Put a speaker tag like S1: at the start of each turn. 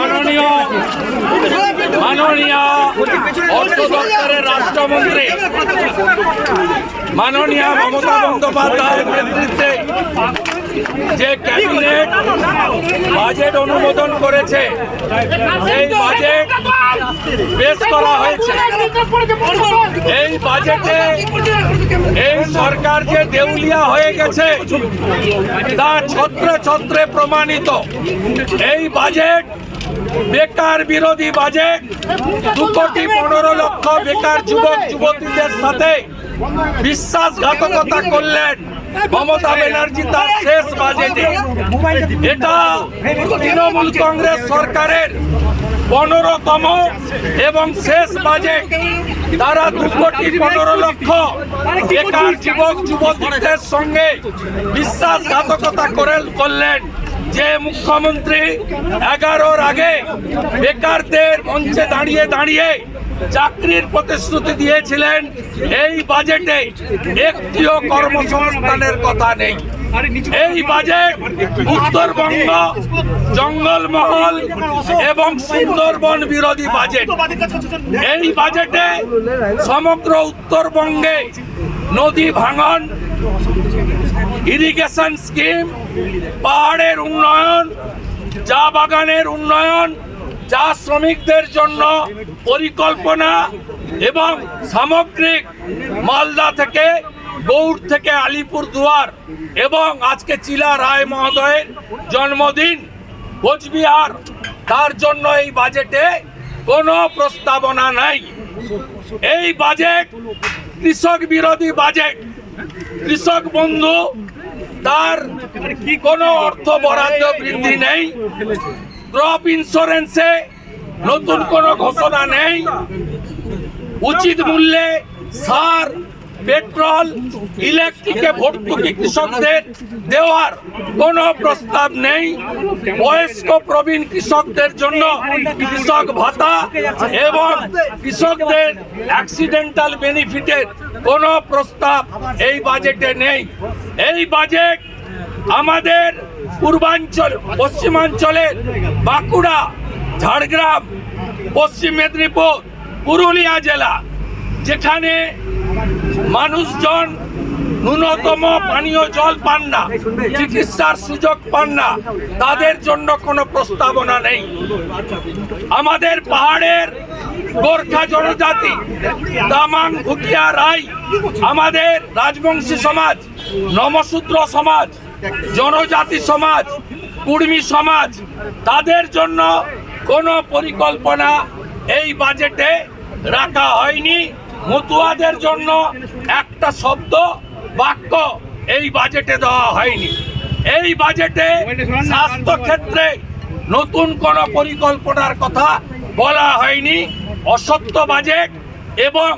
S1: মাননীয় অর্থ দপ্তরের রাষ্ট্রমন্ত্রী, মাননীয় মমতা বন্দ্যোপাধ্যায়ের নেতৃত্বে যে ক্যাবিনেট বাজেট অনুমোদন করেছে, সেই বাজেট পেশ করা হয়েছে। এই বাজেটে এই সরকার যে দেউলিয়া হয়ে গেছে, তা ছত্রে ছত্রে প্রমাণিত। এই বাজেট বেকার বিরোধী বাজেট দু কোটি পনেরো লক্ষ বেকার যুবক, যুবতীদের সাথে বিশ্বাসঘাতকতা করলেন মমতা ব্যানার্জি তার শেষ বাজেটে। এটা তৃণমূল কংগ্রেস সরকারের পনেরোতম এবং শেষ বাজেট। তারা দু কোটি পনেরো লক্ষ বেকার যুবক, যুবতীদের সঙ্গে বিশ্বাসঘাতকতা করে করলেন। যে মুখ্যমন্ত্রী এগারোর আগে বেকারদের মঞ্চে দাঁড়িয়ে দাঁড়িয়ে চাকরির প্রতিশ্রুতি দিয়েছিলেন, এই বাজেটে একটিও কর্মসংস্থানের কথা নেই। এই বাজেট উত্তরবঙ্গ, জঙ্গলমহল এবং সুন্দরবন বিরোধী বাজেট। এই বাজেটে সমগ্র উত্তরবঙ্গে নদী ভাঙন ইরিগেশন স্কিম, পাহাড়ের উন্নয়ন, চা বাগানের উন্নয়ন, চা শ্রমিকদের জন্য পরিকল্পনা এবং সামগ্রিক মালদা থেকে গৌড় থেকে আলিপুর দুয়ার এবং আজকে চিলা রায় মহোদয়ের জন্মদিন কোচবিহার। তার জন্য এই বাজেটে কোনো প্রস্তাবনা নাই। এই বাজেট কৃষক বিরোধী বাজেট। কৃষক বন্ধু, তার কি কোনো অর্থ বরাদ্দ বৃদ্ধি নেই। ক্রপ ইন্স্যুরেন্সে নতুন কোনো ঘোষণা নেই। উচিত মূল্যে সার পেট্রোল, ইলেকট্রিকে ভর্তুকি কৃষকদের দেওয়ার কোনো প্রস্তাব নেই। বয়স্ক প্রবীণ কৃষকদের জন্য কৃষক ভাতা এবং কৃষকদের অ্যাক্সিডেন্টাল বেনিফিটের কোনো প্রস্তাব এই বাজেটে নেই। এই বাজেট আমাদের পূর্বাঞ্চল পশ্চিমাঞ্চলের বাঁকুড়া, ঝাড়গ্রাম, পশ্চিম মেদিনীপুর, পুরুলিয়া জেলা, যেখানে মানুষজন ন্যূনতম পানীয় জল পান না, চিকিৎসার সুযোগ পান না, তাদের জন্য কোনো প্রস্তাবনা নেই। আমাদের পাহাড়ের গোর্খা জনজাতি দামাং ভুটিয়া রাই আমাদের রাজবংশী সমাজ নমশূদ্র সমাজ, জনজাতি সমাজ, কুর্মী সমাজ, তাদের জন্য কোনো পরিকল্পনা এই বাজেটে রাখা হয়নি। মতুয়াদের জন্য একটা শব্দ, বাক্য এই বাজেটে দেওয়া হয়নি। এই বাজেটে স্বাস্থ্যক্ষেত্রে নতুন কোন পরিকল্পনার কথা বলা হয়নি। অসত্য বাজেট এবং